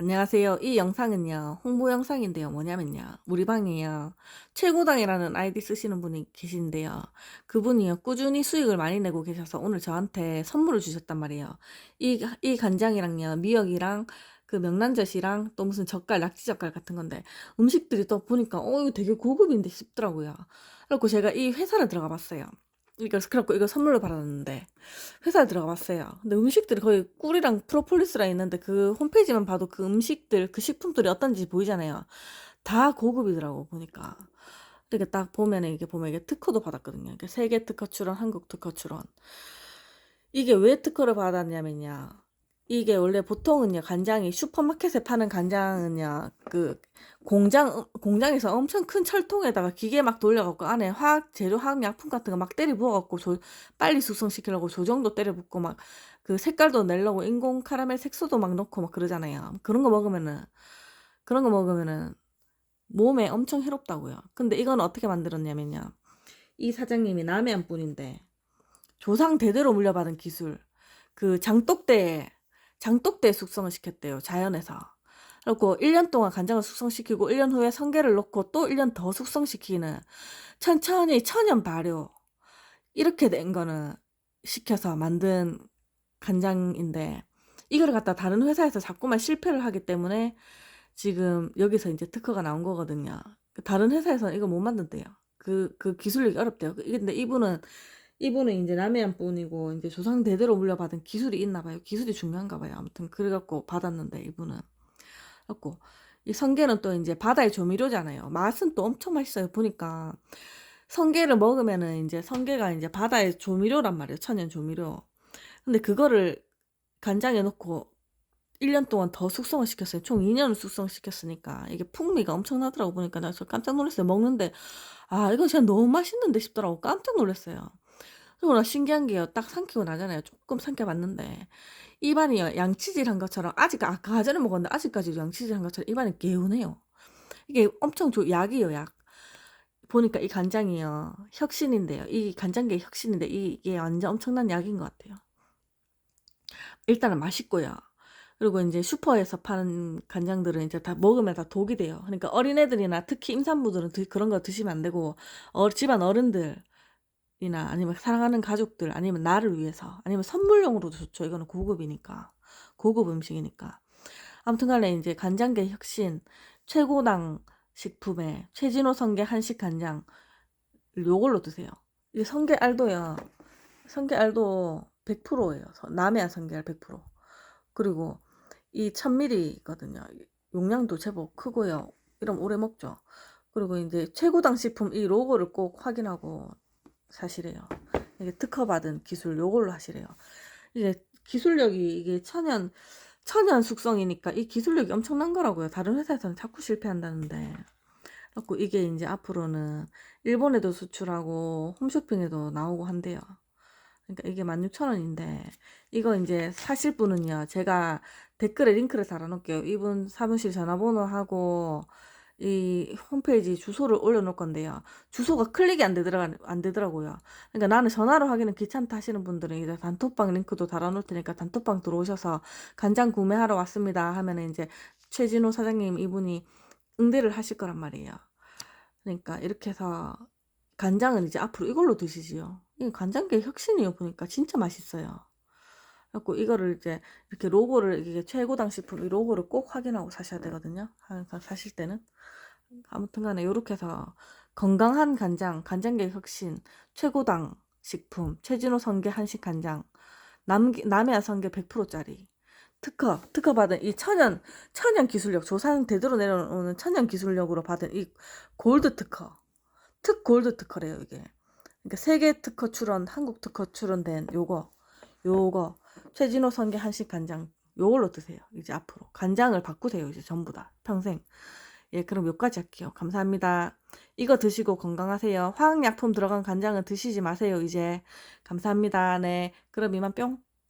안녕하세요. 이 영상은요, 홍보 영상인데요. 뭐냐면요. 우리 방에요. 최고당이라는 아이디 쓰시는 분이 계신데요. 그분이요, 꾸준히 수익을 많이 내고 계셔서 오늘 저한테 선물을 주셨단 말이에요. 이, 이 간장이랑요, 미역이랑 그 명란젓이랑 또 무슨 젓갈, 낙지젓갈 같은 건데, 음식들이 또 보니까, 어, 이거 되게 고급인데 싶더라고요. 그래고 제가 이 회사를 들어가 봤어요. 이거 그래갖고 이거 선물로 받았는데 회사에 들어가 봤어요. 근데 음식들이 거의 꿀이랑 프로폴리스랑 있는데 그 홈페이지만 봐도 그 음식들 그 식품들이 어떤지 보이잖아요. 다 고급이더라고 보니까. 이렇게 딱 보면 이게 보면 이게 특허도 받았거든요. 세계 특허 출원, 한국 특허 출원. 이게 왜 특허를 받았냐면요. 이게 원래 보통은요 간장이 슈퍼마켓에 파는 간장은요 그 공장 공장에서 엄청 큰 철통에다가 기계 막 돌려갖고 안에 화학 재료 화학 약품 같은 거 막 때려 부어갖고 조, 빨리 숙성시키려고 조정도 때려 붓고 막 그 색깔도 내려고 인공 카라멜 색소도 막 넣고 막 그러잖아요. 그런 거 먹으면은 그런 거 먹으면은 몸에 엄청 해롭다고요. 근데 이건 어떻게 만들었냐면요. 이 사장님이 남해안 분인데 조상 대대로 물려받은 기술 그 장독대에 장독대 숙성을 시켰대요. 자연에서. 그리고 1년 동안 간장을 숙성시키고 1년 후에 성게를 넣고 또 1년 더 숙성시키는 천천히 천연 발효 이렇게 된 거는 시켜서 만든 간장인데 이걸 갖다 다른 회사에서 자꾸만 실패를 하기 때문에 지금 여기서 이제 특허가 나온 거거든요. 다른 회사에서는 이거 못 만든대요. 그, 그 기술력이 어렵대요. 근데 이분은 이분은 이제 남해안 분이고 이제 조상 대대로 물려받은 기술이 있나 봐요. 기술이 중요한가 봐요. 아무튼 그래갖고 받았는데 이분은 갖고 이 성게는 또 이제 바다의 조미료잖아요. 맛은 또 엄청 맛있어요. 보니까 성게를 먹으면은 이제 성게가 이제 바다의 조미료란 말이에요. 천연 조미료. 근데 그거를 간장에 넣고 1년 동안 더 숙성을 시켰어요. 총 2년을 숙성시켰으니까 이게 풍미가 엄청나더라고 보니까 나 깜짝 놀랐어요. 먹는데 아 이거 진짜 너무 맛있는데 싶더라고 깜짝 놀랐어요. 그리고 나 신기한 게요. 딱 삼키고 나잖아요. 조금 삼켜봤는데 입안이 요 양치질한 것처럼 아직 아까 전에 먹었는데 아직까지도 양치질한 것처럼 입안이 개운해요. 이게 엄청 좋 약이요 약. 보니까 이 간장이요 혁신인데요. 이 간장계 혁신인데 이게 완전 엄청난 약인 것 같아요. 일단은 맛있고요. 그리고 이제 슈퍼에서 파는 간장들은 이제 다 먹으면 다 독이 돼요. 그러니까 어린애들이나 특히 임산부들은 드- 그런 거 드시면 안 되고 어, 집안 어른들 이나 아니면 사랑하는 가족들 아니면 나를 위해서 아니면 선물용으로도 좋죠. 이거는 고급이니까 고급 음식이니까 아무튼간에 이제 간장계 혁신 최고당 식품에 최진호 성게 한식 간장 요걸로 드세요. 이 성게 알도요. 성게 알도 100%예요. 남해안 성게알 100%. 그리고 이 1000ml거든요. 용량도 제법 크고요. 이러면 오래 먹죠. 그리고 이제 최고당 식품 이 로고를 꼭 확인하고 사시래요. 이게 특허받은 기술 요걸로 하시래요. 이제 기술력이 이게 천연 천연 숙성이니까 이 기술력이 엄청난 거라고요. 다른 회사에서는 자꾸 실패한다는데. 그래갖고 이게 이제 앞으로는 일본에도 수출하고 홈쇼핑에도 나오고 한대요. 그러니까 이게 16,000원인데 이거 이제 사실 분은요. 제가 댓글에 링크를 달아 놓을게요. 이분 사무실 전화번호하고 이 홈페이지 주소를 올려놓을 건데요. 주소가 클릭이 안 되더라 안 되더라고요. 그러니까 나는 전화로 하기는 귀찮다 하시는 분들은 이제 단톡방 링크도 달아놓을 테니까 단톡방 들어오셔서 간장 구매하러 왔습니다 하면은 이제 최진호 사장님 이분이 응대를 하실 거란 말이에요. 그러니까 이렇게 해서 간장은 이제 앞으로 이걸로 드시지요. 이 간장계 혁신이요 보니까 진짜 맛있어요. 그래갖고 이거를 이제 이렇게 로고를 이게 최고당 식품 이 로고를 꼭 확인하고 사셔야 되거든요. 항상 사실 때는 아무튼간에 이렇게 해서 건강한 간장, 간장계 혁신, 최고당 식품, 최진호 성게 한식 간장, 남 남해안 성게 100%짜리 특허, 특허 받은 이 천연 천연 기술력 조상 대대로 내려오는 천연 기술력으로 받은 이 골드 특허, 특 골드 특허래요 이게. 그러니까 세계 특허 출원, 한국 특허 출원된 요거, 요거 최진호 성게 한식 간장 요걸로 드세요. 이제 앞으로 간장을 바꾸세요. 이제 전부 다 평생. 예, 그럼 여기까지 할게요. 감사합니다. 이거 드시고 건강하세요. 화학약품 들어간 간장은 드시지 마세요. 이제 감사합니다. 네, 그럼 이만 뿅.